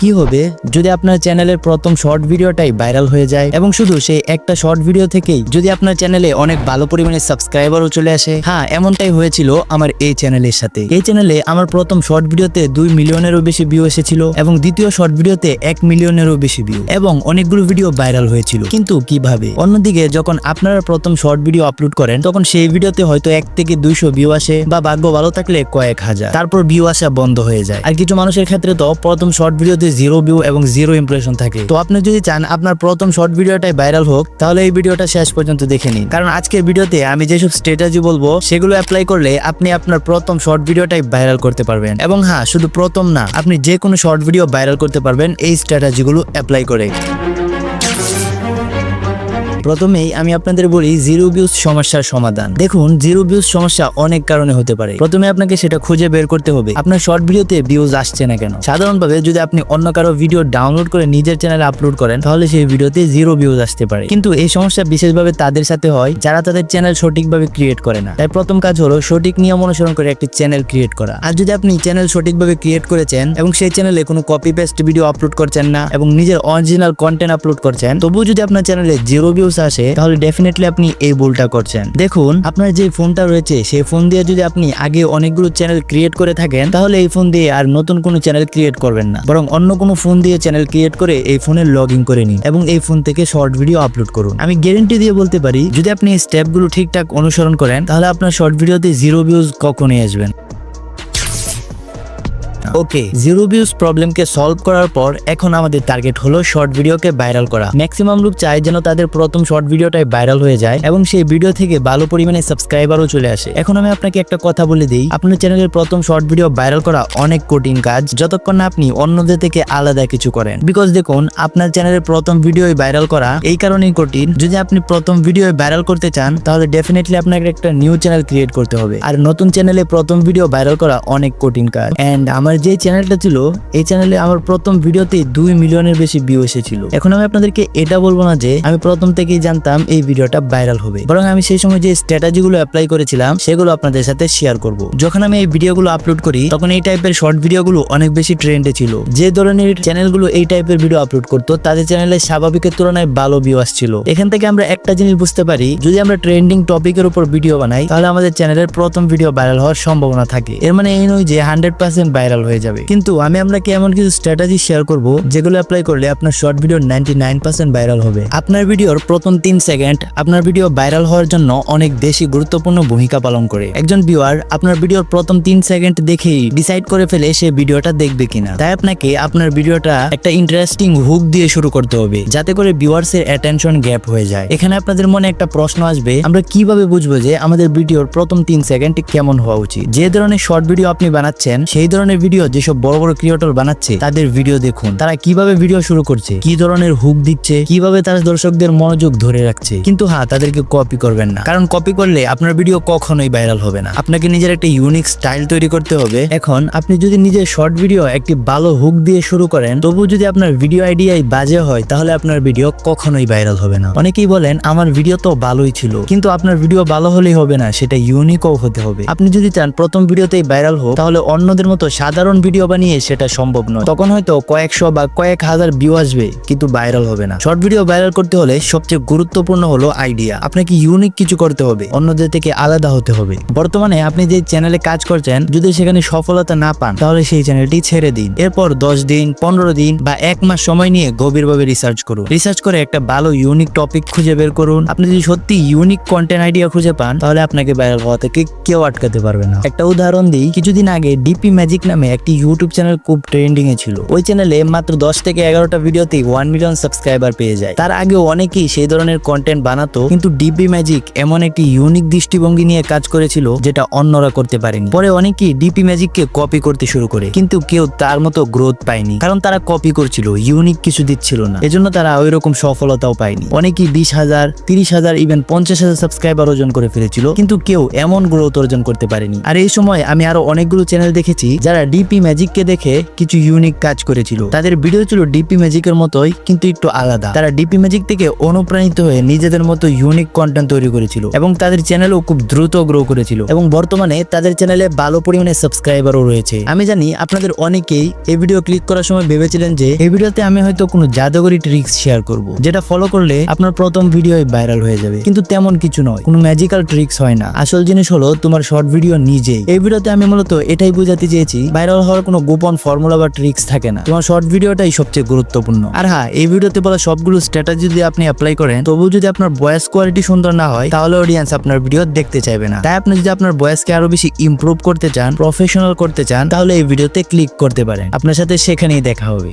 কি হবে যদি আপনার চ্যানেলের প্রথম শর্ট ভিডিওটাই ভাইরাল হয়ে যায় এবং শুধু সেই একটা শর্ট ভিডিও থেকেই যদি আপনার চ্যানেলে অনেক ভালো পরিমাণে সাবস্ক্রাইবারও চলে আসে হ্যাঁ এমনটাই হয়েছিল আমার এই চ্যানেলের সাথে। এই চ্যানেলে আমার প্রথম শর্ট ভিডিওতে দুই মিলিয়নেরও বেশি ভিউ এসেছিল এবং দ্বিতীয় শর্ট ভিডিওতে এক মিলিয়নেরও বেশি ভিউ এবং অনেকগুলো ভিডিও ভাইরাল হয়েছিল। কিন্তু কীভাবে? অন্যদিকে যখন আপনারা প্রথম শর্ট ভিডিও আপলোড করেন, তখন সেই ভিডিওতে হয়তো এক থেকে দুইশো ভিউ আসে বা ভাগ্য ভালো থাকলে কয়েক হাজার। তারপর ভিউ আসা বন্ধ হয়ে যায়। আর কিছু মানুষের ক্ষেত্রে তো প্রথম শর্ট ভিডিওতে জিরো ভিউ এবং জিরো ইমপ্রেশন থাকে। তো আপনি যদি চান আপনার প্রথম শর্ট ভিডিওটাই ভাইরাল হোক, তাহলে এই ভিডিওটা শেষ পর্যন্ত দেখে নিন। কারণ আজকের ভিডিওতে আমি যেসব স্ট্র্যাটেজি বলব, সেগুলো অ্যাপ্লাই করলে আপনি আপনার প্রথম শর্ট ভিডিওটাই ভাইরাল করতে পারবেন। এবং হ্যাঁ শুধু প্রথম না, আপনি যে কোনো শর্ট ভিডিও ভাইরাল করতে পারবেন, এই স্ট্র্যাটেজিগুলো অ্যাপ্লাই করে। প্রথমেই আমি আপনাদের বলি জিরো ভিউজ সমস্যার সমাধান। দেখুন জিরো ভিউজ সমস্যা অনেক কারণে হতে পারে। প্রথমে আপনাকে সেটা খুঁজে বের করতে হবে। আপনার শর্ট ভিডিওতে ভিউজ আসছে না কেন? সাধারণভাবে যদি আপনি অন্য কারও ভিডিও ডাউনলোড করে নিজের চ্যানেলে আপলোড করেন, তাহলে সেই ভিডিওতে জিরো ভিউজ আসতে পারে। কিন্তু এই সমস্যা বিশেষভাবে তাদের সাথে হয়, যারা তাদের চ্যানেল সঠিকভাবে ক্রিয়েট করে না। তাই প্রথম কাজ হলো সঠিক নিয়ম অনুসরণ করে একটি চ্যানেল ক্রিয়েট করা। আর যদি আপনি চ্যানেল সঠিকভাবে ক্রিয়েট করেছেন এবং সেই চ্যানেলে কোনো কপি পেস্ট ভিডিও আপলোড করছেন না এবং নিজের অরিজিনাল কন্টেন্ট আপলোড করছেন, তবুও যদি আপনার চ্যানেলে জিরো ভিউজ আসে, তাহলে ডেফিনেটলি আপনি এই ভুলটা করছেন। দেখুন, আপনার যে ফোনটা রয়েছে, সেই ফোন দিয়ে যদি আপনি আগে অনেকগুলো চ্যানেল ক্রিয়েট করে থাকেন, তাহলে এই ফোন দিয়ে আর নতুন কোনো চ্যানেল ক্রিয়েট করবেন না। বরং অন্য কোনো ফোন দিয়ে চ্যানেল ক্রিয়েট করে এই ফোনে লগ ইন করে নিন এবং এই ফোন থেকে শর্ট ভিডিও আপলোড করুন। আমি গ্যারেন্টি দিয়ে বলতে পারি, যদি আপনি স্টেপগুলো ঠিকঠাক অনুসরণ করেন, তাহলে আপনার শর্ট ভিডিওতে জিরো ভিউজ কখনই আসবেন ওকে জিরো ভিউজ প্রবলেমকে সলভ করার পর এখন আমাদের টার্গেট হলো শর্ট ভিডিওকে ভাইরাল করা। ম্যাক্সিমাম লোক চায় যেন তাদের প্রথম শর্ট ভিডিওটাই ভাইরাল হয়ে যায় এবং সেই ভিডিও থেকে ভালো পরিমাণে সাবস্ক্রাইবারও চলে আসে। এখন আমি আপনাকে একটা কথা বলে দিই, আপনার চ্যানেলের প্রথম শর্ট ভিডিও ভাইরাল করা অনেক কঠিন কাজ, যতক্ষণ না আপনি অন্যদের থেকে আলাদা কিছু করেন। বিকজ দেখুন, আপনার চ্যানেলের প্রথম ভিডিও ভাইরাল করা এই কারণেই কঠিন। যদি আপনি প্রথম ভিডিও ভাইরাল করতে চান, তাহলে ডেফিনেটলি আপনাকে একটা নিউ চ্যানেল ক্রিয়েট করতে হবে। আর নতুন চ্যানেলে প্রথম ভিডিও ভাইরাল করা অনেক কঠিন কাজ। এন্ড আমার যে চ্যানেলটা ছিল, এই চ্যানেলে আমার প্রথম ভিডিওতে দুই মিলিয়নের বেশি ভিউ এসেছিল। এখন আমি আপনাদেরকে এটা বলব না যে, আমি প্রথম থেকেই জানতাম এই ভিডিওটা ভাইরাল হবে। বরং আমি সেই সময় যে স্ট্র্যাটেজি গুলো অ্যাপ্লাই করেছিলাম, সেগুলো আপনাদের সাথে শেয়ার করব। যখন আমি এই ভিডিওগুলো আপলোড করি, তখন এই টাইপের শর্ট ভিডিওগুলো অনেক বেশি ট্রেন্ডে ছিল। যে ধরনের চ্যানেলগুলো এই টাইপের ভিডিও আপলোড করতো, তাদের চ্যানেলে স্বাভাবিকের তুলনায় ভালো ভিউ আসছিল। এখান থেকে আমরা একটা জিনিস বুঝতে পারি, যদি আমরা ট্রেন্ডিং টপিকের উপর ভিডিও বানাই, তাহলে আমাদের চ্যানেলের প্রথম ভিডিও ভাইরাল হওয়ার সম্ভাবনা থাকে। এর মানে এই নয় যে হান্ড্রেড পার্সেন্ট ভাইরাল হয়ে যাবে। কিন্তু আমি আপনাকে এমন কিছু স্ট্র্যাটেজি শেয়ার করব, যেগুলো অ্যাপ্লাই করলে আপনার শর্ট ভিডিও নাইনটি ভাইরাল হবে। আপনার ভিডিওর প্রথম তিন সেকেন্ড আপনার ভিডিও ভাইরাল হওয়ার জন্য অনেক বেশি গুরুত্বপূর্ণ ভূমিকা পালন করে। একজন ভিউয়ার আপনার ভিডিওর প্রথম তিন সেকেন্ড দেখেই ডিসাইড করে ফেলে সে ভিডিওটা দেখবে কিনা। তাই আপনাকে আপনার ভিডিওটা একটা ইন্টারেস্টিং হুক দিয়ে শুরু করতে হবে, যাতে করে ভিউয়ার্স এর অ্যাটেনশন গ্যাপ হয়ে যায়। এখানে আপনাদের মনে একটা প্রশ্ন আসবে, আমরা কীভাবে বুঝব যে আমাদের ভিডিওর প্রথম তিন সেকেন্ড কেমন হওয়া উচিত? যে ধরনের শর্ট ভিডিও আপনি বানাচ্ছেন, সেই ধরনের ভিডিও যেসব বড় বড় ক্রিয়েটর বানাচ্ছে, তাদের ভিডিও দেখুন। তারা কীভাবে ভিডিও শুরু করছে, কি ধরনের হুক দিচ্ছে, কীভাবে তারা দর্শকদের মনোযোগ ধরে রাখছে। কিন্তু হ্যাঁ তাদেরকে কপি করবেন না। কারণ কপি করলে আপনার ভিডিও কখনোই ভাইরাল হবে না। আপনাকে নিজের একটা ইউনিক স্টাইল তৈরি করতে হবে। এখন আপনি যদি নিজের শর্ট ভিডিও একটি ভালো হুক দিয়ে শুরু করেন তবু যদি আপনার ভিডিও আইডিয়াই বাজে হয়, তাহলে আপনার ভিডিও কখনোই ভাইরাল হবে না। অনেকেই বলেন, আমার ভিডিও তো ভালোই ছিল। কিন্তু আপনার ভিডিও ভালো হলেই হবে না, সেটা ইউনিকও হতে হবে। আপনি যদি চান প্রথম ভিডিওতেই ভাইরাল হোক, তাহলে অন্যদের মতো সাধারণ ভিডিও বানিয়ে সেটা সম্ভব নয়। তখন হয়তো কয়েকশো বা কয়েক হাজার ভিউ আসবে, কিন্তু ভাইরাল হবে না। শর্ট ভিডিও ভাইরাল করতে হলে সবচেয়ে গুরুত্বপূর্ণ হলো আইডিয়া আপনাকে ইউনিক কিছু করতে হবে, অন্যদের থেকে আলাদা হতে হবে। বর্তমানে আপনি যে চ্যানেলে কাজ করছেন, যদি সেখানে সফলতা না পান, তাহলে সেই চ্যানেলটি ছেড়ে দিন। এরপর দশ দিন, পনেরো দিন বা এক মাস সময় নিয়ে গভীরভাবে রিসার্চ করুন। রিসার্চ করে একটা ভালো ইউনিক টপিক খুঁজে বের করুন। আপনি যদি সত্যি ইউনিক কন্টেন্ট আইডিয়া খুঁজে পান, তাহলে আপনাকে ভাইরাল হওয়া থেকে কেউ আটকাতে পারবে না। একটা উদাহরণ দিই, কিছুদিন আগে ডিপি ম্যাজিক নামে একটি ইউটিউব চ্যানেল খুব ট্রেন্ডিং এ ছিল। ওই চ্যানেলে মাত্র দশ থেকে এগারোটা ভিডিওতে ওয়ান মিলিয়ন সাবস্ক্রাইবার পেয়ে যায়। তার আগে অনেকেই সেই ধরনের কন্টেন্ট বানাতো, কিন্তু ডিপি ম্যাজিক এমন একটি ইউনিক দৃষ্টিভঙ্গি নিয়ে কাজ করেছিল, যেটা অন্যরা করতে পারেনি। পরে অনেকেই ডিপি ম্যাজিককে কপি করতে শুরু করে, কিন্তু কেউ তার মতো গ্রোথ পায়নি। কারণ তারা কপি করছিল ইউনিক কিছু দিচ্ছিল না। এজন্য তারা ওই রকম সফলতাও পায়নি। অনেকেই বিশ হাজার, তিরিশ হাজার ইভেন পঞ্চাশ হাজার সাবস্ক্রাইবার অর্জন করে ফেলেছিল, কিন্তু কেউ এমন গ্রোথ অর্জন করতে পারেনি। আর এই সময় আমি আরও অনেকগুলো চ্যানেল দেখেছি, যারা ডিপি ম্যাজিককে দেখে কিছু ইউনিক কাজ করেছিল। তাদের ভিডিও ছিল ডিপি ম্যাজিকের মতোই, কিন্তু একটু আলাদা। তারা ডিপি ম্যাজিক থেকে অনুপ্রাণিত হয়ে নিজেদের মতো ইউনিক কন্টেন্ট তৈরি করেছিল এবং তাদের চ্যানেলও খুব দ্রুত গ্রো করেছিল। এবং বর্তমানে তাদের চ্যানেলে ভালো পরিমাণে সাবস্ক্রাইবারও রয়েছে। আমি জানি আপনাদের অনেকেই এই ভিডিও ক্লিক করার সময় ভেবেছিলেন যে, এই ভিডিওতে আমি হয়তো কোনো জাদুকরি ট্রিক্স শেয়ার করব, যেটা ফলো করলে আপনার প্রথম ভিডিও ভাইরাল হয়ে যাবে। কিন্তু তেমন কিছু নয়, কোনো ম্যাজিক্যাল ট্রিক্স হয় না। আসল জিনিস হলো তোমার শর্ট ভিডিও নিজেই। এই ভিডিওতে আমি মূলত এটাই বোঝাতে চেয়েছি ভাইরাল হওয়ার কোনো গোপন ফর্মুলা বা ট্রিক্স থাকে না। তোমার শর্ট ভিডিওটাই সবচেয়ে গুরুত্বপূর্ণ। আর হ্যাঁ এই ভিডিওতে বলা সবগুলো স্ট্র্যাটেজি যদি আপনি অ্যাপ্লাই করেন তবু যদি আপনার ভয়েস কোয়ালিটি সুন্দর না হয়, তাহলে অডিয়েন্স আপনার ভিডিও দেখতে চাইবে না। তাই আপনি যদি আপনার ভয়েসকে আরও বেশি ইম্প্রুভ করতে চান প্রফেশনাল করতে চান, তাহলে এই ভিডিওতে ক্লিক করতে পারেন। আপনার সাথে সেখানেই দেখা হবে।